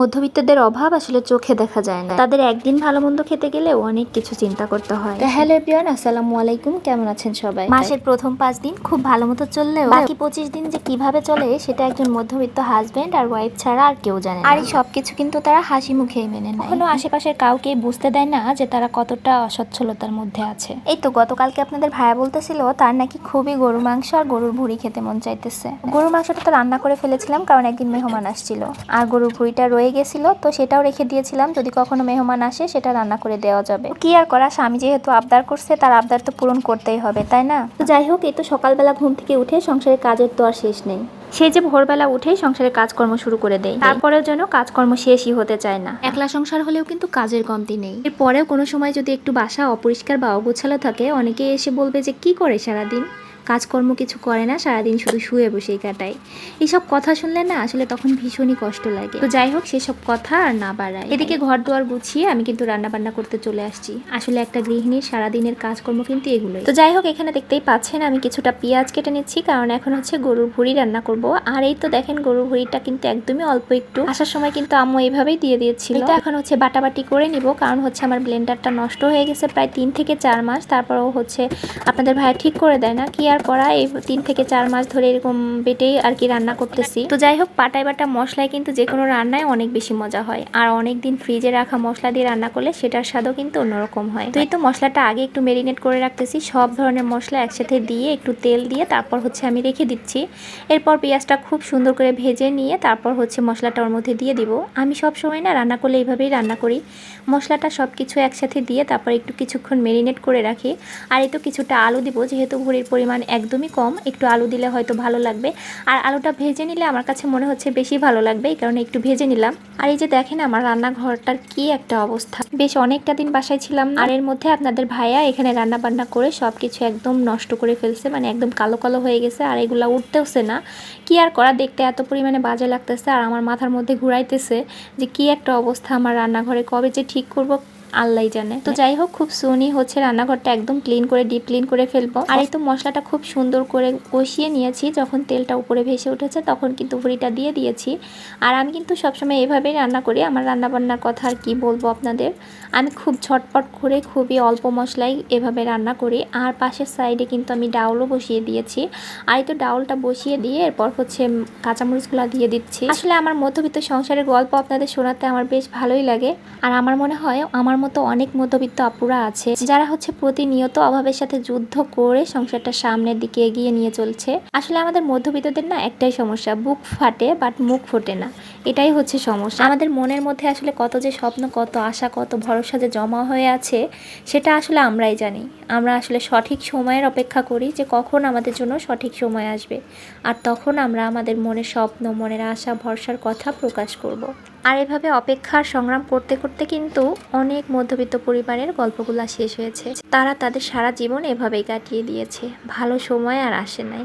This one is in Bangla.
মধ্যবিত্তদের অভাব আসলে চোখে দেখা যায় না। তাদের একদিন ভালো মন্দ খেতে গেলেও অনেক কিছু চিন্তা করতে হয়। হ্যালো এভরিওয়ান আসসালামু আলাইকুম। কেমন আছেন সবাই? মাসের প্রথম পাঁচ দিন খুব ভালো মতো চললেও বাকি পঁচিশ দিন যে কীভাবে চলে সেটা একজন মধ্যবিত্ত হাজবেন্ড আর ওয়াইফ ছাড়া আর কেউ জানে না। আর এই সবকিছু কিন্তু তারা হাসি মুখেই মেনে নেয়। কখনো আশেপাশের কাউকে বুঝতে দেয় না যে তারা কতটা অসচ্ছলতার মধ্যে আছে। এই তো গতকালকে আপনাদের ভাইয়া বলতেছিল তার নাকি খুবই গরুর মাংস আর গরুর ভুড়ি খেতে মন চাইতেছে। গরুর মাংসটা তো রান্না করে ফেলেছিলাম কারণ একদিন মেহমান আসছিল। আর গরুর ভুড়িটা রয়ে গেছিল তো সেটাও রেখে দিয়েছিলাম যদি কখনো মেহমান আসে সেটা রান্না করে দেওয়া যাবে। কি আর করা স্বামী যেহেতু আবদার করছে তার আবদার তো পূরণ করতেই হবে তাই না? তো যাই হোক এই তো সকালবেলা ঘুম থেকে উঠে সংসারের কাজের তো আর শেষ নেই। সে যে ভোরবেলা উঠেই সংসারের কাজকর্ম শুরু করে দেয় তারপরেও যেন কাজকর্ম শেষই হতে চায় না। একলা সংসার হলেও কিন্তু কাজের কমতি নেই। এরপরেও কোনো সময় যদি একটু বাসা অপরিষ্কার বা অগোছালো থাকে অনেকে এসে বলবে যে কি করে সারাদিন? কাজকর্ম কিছু করে না, সারাদিন শুধু শুয়ে বসেই কাটায় এইসব কথা শুনলে না আসলে তখন ভীষণই কষ্ট লাগে। তো যাই হোক, সেসব কথা আর না বাড়ায় এদিকে ঘর দুয়ার গুছিয়ে আমি কিন্তু রান্না বান্না করতে চলে আসছি। আসলে একটা গৃহিণীর সারাদিনের কাজকর্ম কিন্তু এগুলোই। তো যাই হোক, এখানে দেখতেই পাচ্ছেন আমি কিছুটা পেঁয়াজ কেটে নিচ্ছি, কারণ এখন হচ্ছে গরুর ভুড়ি রান্না করব। আর এই তো দেখেন, গরুর ভুড়িটা কিন্তু একদমই অল্প একটু। আসার সময় কিন্তু আম্মু এইভাবেই দিয়ে দিয়েছিল। তো এখন হচ্ছে বাটাবাটি করে নিব, কারণ হচ্ছে আমার ব্লেন্ডারটা নষ্ট হয়ে গেছে প্রায় তিন থেকে চার মাস। তারপরও হচ্ছে আপনাদের ভাই ঠিক করে দেয় না, কি আর করা, এই তিন থেকে চার মাস ধরে এরকম বেটেই আর কি রান্না করতেছি। তো যাই হোক, পাটায় বাটা মশলায় কিন্তু যে কোনো রান্নায় অনেক বেশি মজা হয়। আর অনেক দিন ফ্রিজে রাখা মশলা দিয়ে রান্না করলে সেটার স্বাদও কিন্তু অন্যরকম হয়। তো এই তো মশলাটা আগে একটু মেরিনেট করে রাখতেছি। সব ধরনের মশলা একসাথে দিয়ে একটু তেল দিয়ে তারপর হচ্ছে আমি রেখে দিচ্ছি। এরপর পেঁয়াজটা খুব সুন্দর করে ভেজে নিয়ে তারপর হচ্ছে মশলাটা ওর মধ্যে দিয়ে দিব। আমি সব সময় না রান্না করলে এইভাবেই রান্না করি। মশলাটা সব কিছু একসাথে দিয়ে তারপর একটু কিছুক্ষণ মেরিনেট করে রাখি। আর এই তো কিছুটা আলু দিব, যেহেতু ভুড়ির পরিমাণ একদমই কম। একটু আলু দিলে হয়তো ভালো লাগবে। আর আলুটা ভেজে নিলে আমার কাছে মনে হচ্ছে বেশি ভালো লাগবে, এই কারণে একটু ভেজে নিলাম। আর এই যে দেখেন আমার রান্নাঘরটার কি একটা অবস্থা। বেশ অনেকটা দিন বাসায় ছিলাম আর এর মধ্যে আপনাদের ভাইয়া এখানে রান্না বান্না করে সব কিছু একদম নষ্ট করে ফেলছে মানে একদম কালো কালো হয়ে গেছে আর এগুলা উঠতেওছে না। কি আর করা দেখতে এত পরিমাণে বাজে লাগতেছে আর আমার মাথার মধ্যে ঘুরাইতেছে যে কি একটা অবস্থা আমার রান্নাঘরে, কবে যে ঠিক করব আল্লাহ জানে। তো যাই হোক, খুব সুনি হচ্ছে রান্নাঘরটা একদম ক্লিন করে ডিপ ক্লিন করে ফেলব। আর এই তো মশলাটা খুব সুন্দর করে কষিয়ে নিয়েছি। যখন তেলটা উপরে ভেসে উঠেছে, তখন কিন্তু ভুড়িটা দিয়ে দিয়েছি। আর আমি কিন্তু সবসময় এভাবেই রান্না করি। আমার রান্না বান্নার কথা আর কি বলব আপনাদের। আমি খুব ঝটপট করে খুবই অল্প মশলাই এভাবে রান্না করি। আর পাশের সাইডে কিন্তু আমি ডাউলও বসিয়ে দিয়েছি। আর তো ডাউলটা বসিয়ে দিয়ে এরপর হচ্ছে কাঁচামরিচগুলো দিয়ে দিচ্ছি। আসলে আমার মধ্যবিত্ত সংসারের গল্প আপনাদের শোনাতে আমার বেশ ভালোই লাগে। আর আমার মনে হয়, আমার মতো অনেক মধ্যবিত্ত আপুরা আছে, যারা হচ্ছে প্রতিনিয়ত অভাবের সাথে যুদ্ধ করে সংসারটা সামনের দিকে এগিয়ে নিয়ে চলছে। আসলে আমাদের মধ্যবিত্তদের না একটাই সমস্যা, বুক ফাটে বাট মুখ ফোটে না। এটাই হচ্ছে সমস্যা। আমাদের মনের মধ্যে আসলে কত যে স্বপ্ন, কত আশা, কত ভরসা যে জমা হয়ে আছে, সেটা আসলে আমরাই জানি। আমরা আসলে সঠিক সময়ের অপেক্ষা করি যে কখন আমাদের জন্য সঠিক সময় আসবে। আর তখন আমরা আমাদের মনের স্বপ্ন, মনের আশা, ভরসার কথা প্রকাশ করব। আর এভাবে অপেক্ষার সংগ্রাম করতে করতে কিন্তু অনেক মধ্যবিত্ত পরিবারের গল্পগুলা শেষ হয়েছে। তারা তাদের সারা জীবন এভাবেই কাটিয়ে দিয়েছে। ভালো সময় আর আসে নাই।